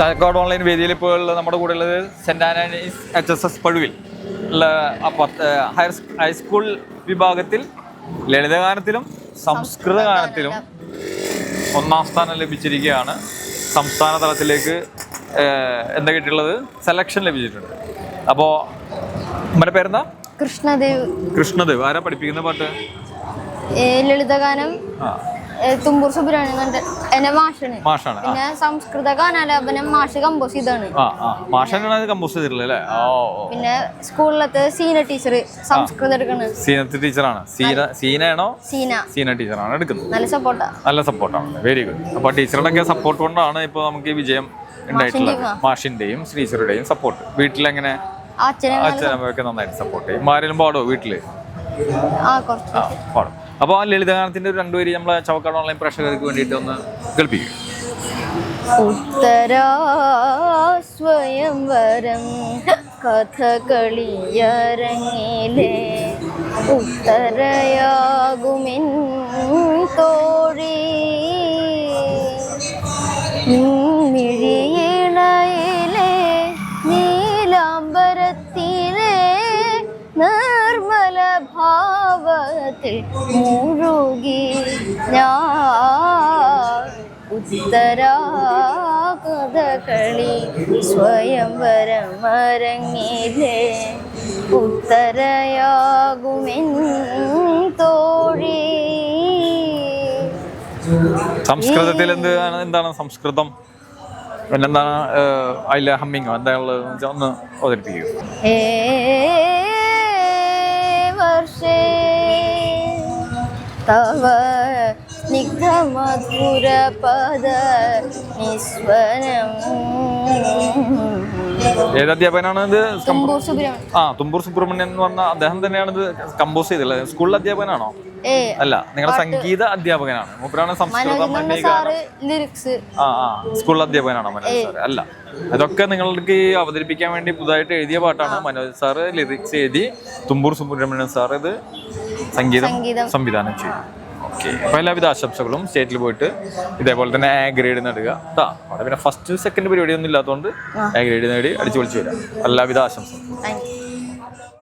ചാലക്കാട് online വേദിയിൽ ഇപ്പോൾ ഉള്ള നമ്മുടെ കൂടെ ഉള്ളത് saint Ananias H S S Pazhuvil ഉള്ള ഹയർ ഹൈസ്കൂൾ വിഭാഗത്തിൽ ലളിതഗാനത്തിലും സംസ്കൃത ഗാനത്തിലും ഒന്നാം സ്ഥാനം ലഭിച്ചിരിക്കുകയാണ്. സംസ്ഥാന തലത്തിലേക്ക് എന്താ കിട്ടിയുള്ളത് സെലക്ഷൻ ലഭിച്ചിട്ടുണ്ട്. അപ്പോൾ നമ്മുടെ പേരെന്താ? കൃഷ്ണദേവ്. കൃഷ്ണദേവ്. ആരാ പഠിപ്പിക്കുന്ന പാട്ട്? ലളിതഗാനം. തുമ്പൂർ സുബ്രഹ്മണ്യൻ എന്ന് മാഷാണ്. മാഷാണ്. പിന്നെ സംസ്കൃത ഗാനാലാപനം മാഷ് കമ്പോസ് ചെയ്താണ് മാഷാണ് കമ്പോസ് ചെയ്തിട്ടുള്ളത് പിന്നെ സ്കൂളിലത്തെ സീന ടീച്ചർ സംസ്കൃതം എടുക്കണ്. സീനത്ത് ടീച്ചറാണ്. സീന സീനയാണോ? സീന. സീന ടീച്ചറാണ് എടുക്കുന്നത്. നല്ല സപ്പോർട്ടാ നല്ല സപ്പോർട്ടാണ് വെരി ഗുഡ് അപ്പൊ ടീച്ചറുടെ ഒക്കെ സപ്പോർട്ട് കൊണ്ടാണ് ഇപ്പൊ നമുക്ക് ഈ വിജയം ഉണ്ടായിട്ടുള്ളത്. മാഷിന്റെയും ശ്രീശ്വരുടെയും സപ്പോർട്ട് വീട്ടിലെങ്ങനെ? അച്ഛനെ അച്ഛനമ്മയൊക്കെ നന്നായിട്ട് സപ്പോർട്ട് ചെയ്യും. ആരെങ്കിലും പാടോ വീട്ടിൽ? പാടും. അപ്പോൾ ആ ലളിതഗാനത്തിന്റെ ഒരു രണ്ടുപേര് നമ്മളെ ചവക്കാട് ഓൺലൈൻ പ്രേക്ഷകർക്ക് വേണ്ടിയിട്ട് ഒന്ന് കേൾപ്പിക്കും. ഉത്തരാ സ്വയംവരം കഥകളിയരങ്ങിലെ ഉത്തരയാകുമിൻ തോഴി. മിഴിയിണയിലെ നീലാംബരത്തിലെ നിർമ്മല ഭാവത്തിൽ മുഴുകി ഞാൻ ഉത്തരാകഥകളി കഥകളി സ്വയംവരമരങ്ങിലെ ഉത്തരയാകുമെൻ തോഴി. സംസ്കൃതത്തിൽ എന്ത് എന്താണ് സംസ്കൃതം? പിന്നെന്താണ് അതിലെ ഹമ്മിങ്ങോ എന്താണുള്ളത് ഒന്ന് അവതരിപ്പിക്കൂ. തവ സ്നിഗ്ധമധുരപദ നിസ്വനം ഏത് അധ്യാപകനാണ് ഇത്? ആ തുമ്പൂർ സുബ്രഹ്മണ്യൻ എന്ന് പറഞ്ഞ അദ്ദേഹം തന്നെയാണ് ഇത് കമ്പോസ് ചെയ്തിട്ടുള്ളത് സ്കൂളിലെ അധ്യാപകനാണോ? അല്ല നിങ്ങളുടെ സംഗീത അധ്യാപകനാണ്. മൂപ്പരാണ് സംസ്കൃതം ലിറിക്സ് ആ ആ സ്കൂളിലെ അധ്യാപകനാണോ മനോജ് സാറ്? അല്ല അതൊക്കെ നിങ്ങൾക്ക് അവതരിപ്പിക്കാൻ വേണ്ടി പുതുതായിട്ട് എഴുതിയ പാട്ടാണ്. മനോജ് സാറ് ലിറിക്സ് എഴുതി തുമ്പൂർ സുബ്രഹ്മണ്യൻ സാർ ഇത് സംഗീതം സംവിധാനം ചെയ്യും. ഓക്കെ അപ്പോൾ എല്ലാവിധ ആശംസകളും സ്റ്റേറ്റിൽ പോയിട്ട് ഇതേപോലെ തന്നെ എ ഗ്രേഡ് നേടുക. കേട്ടോ അവിടെ പിന്നെ ഫസ്റ്റ് സെക്കൻഡ് പരിപാടി ഒന്നും ഇല്ലാത്തതുകൊണ്ട് എ ഗ്രേഡ് നേടി അടിച്ചു പൊളിച്ചു വരാം എല്ലാവിധ ആശംസകളും.